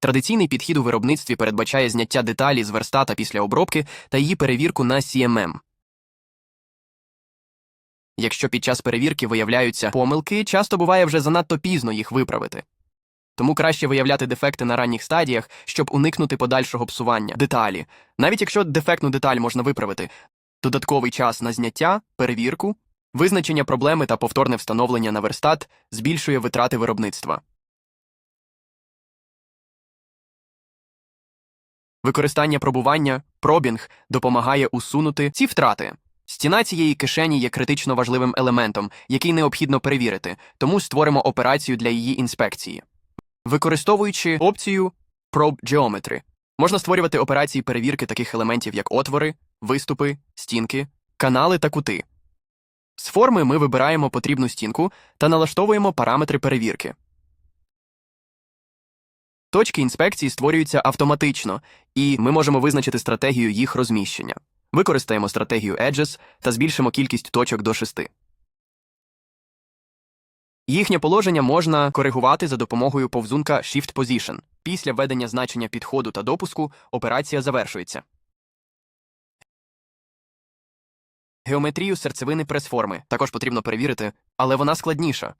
Традиційний підхід у виробництві передбачає зняття деталі з верстата після обробки та її перевірку на CMM. Якщо під час перевірки виявляються помилки, часто буває вже занадто пізно їх виправити. Тому краще виявляти дефекти на ранніх стадіях, щоб уникнути подальшого псування деталі. Навіть якщо дефектну деталь можна виправити, додатковий час на зняття, перевірку, визначення проблеми та повторне встановлення на верстат збільшує витрати виробництва. Використання пробування, пробінг допомагає усунути ці втрати. Стіна цієї кишені є критично важливим елементом, який необхідно перевірити, тому створимо операцію для її інспекції. Використовуючи опцію Probe Geometry, можна створювати операції перевірки таких елементів, як отвори, виступи, стінки, канали та кути. З форми ми вибираємо потрібну стінку та налаштовуємо параметри перевірки. Точки інспекції створюються автоматично, і ми можемо визначити стратегію їх розміщення. Використаємо стратегію Edges та збільшимо кількість точок до 6. Їхнє положення можна коригувати за допомогою повзунка Shift Position. Після введення значення підходу та допуску операція завершується. Геометрію серцевини прес-форми також потрібно перевірити, але вона складніша.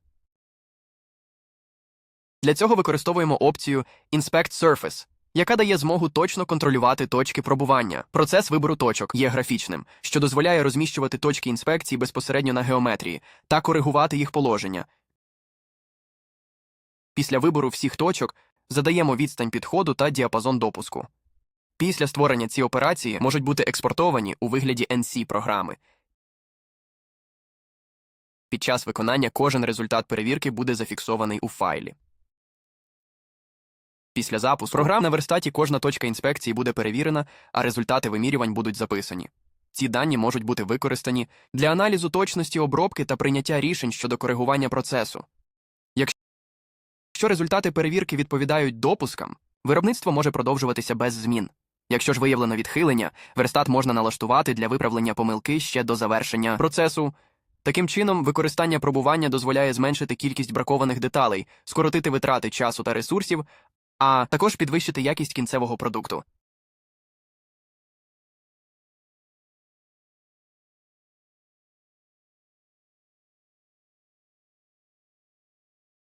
Для цього використовуємо опцію Inspect Surface, яка дає змогу точно контролювати точки пробування. Процес вибору точок є графічним, що дозволяє розміщувати точки інспекції безпосередньо на геометрії та коригувати їх положення. Після вибору всіх точок задаємо відстань підходу та діапазон допуску. Після створення ці операції можуть бути експортовані у вигляді NC програми. Під час виконання кожен результат перевірки буде зафіксований у файлі. Після запуску програм на верстаті кожна точка інспекції буде перевірена, а результати вимірювань будуть записані. Ці дані можуть бути використані для аналізу точності обробки та прийняття рішень щодо коригування процесу. Якщо результати перевірки відповідають допускам, виробництво може продовжуватися без змін. Якщо ж виявлено відхилення, верстат можна налаштувати для виправлення помилки ще до завершення процесу. Таким чином, використання пробування дозволяє зменшити кількість бракованих деталей, скоротити витрати часу та ресурсів, а також підвищити якість кінцевого продукту.